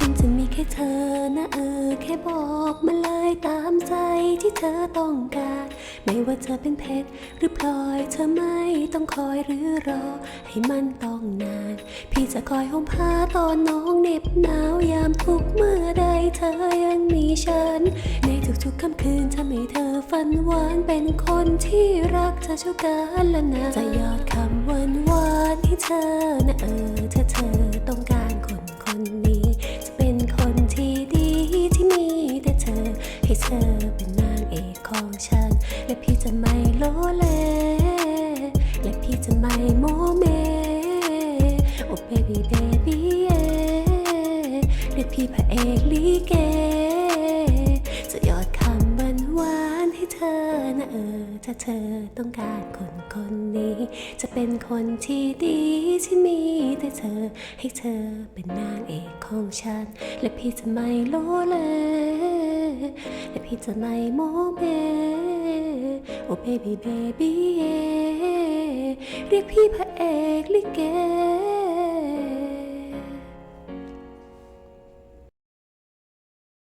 ฉันจะมีแค่เธอนะเออแค่บอกมาเลยตามใจที่เธอต้องการ ไม่ว่าเธอเป็นเพชรหรือพลอยเธอไม่ต้องคอยหรือรอ ให้มันต้องนาน พี่จะคอยห่มผ้าตอนน้องเหน็บหนาวยามทุกเมื่อใดเธอยังมีฉัน ในทุกๆค่ำคืนทำให้เธอฝันหวานเป็นคนที่รักเธอชั่วกาลและนานจะยอดคำหวานหวานให้เธอนะเออถ้าเธอต้องการ ธอเป็นนางเอกของฉัน และพี่จะไม่โลเล และพี่จะไม่โมเม โอ้เบบี้เบบี้เรียกพี่พระเอกลิเก จะยอดคำหวานหวานให้เธอนะเออ ถ้าเธอต้องการคนคนนี้ จะเป็นคนที่ดีที่มีแต่เธอให้เธอเป็นนางเอกของฉัน และพี่จะไม่โลเล และพี่จะไม่โมเม โอ้เบบี้เบบี้เรียกพี่พระเอกลิเก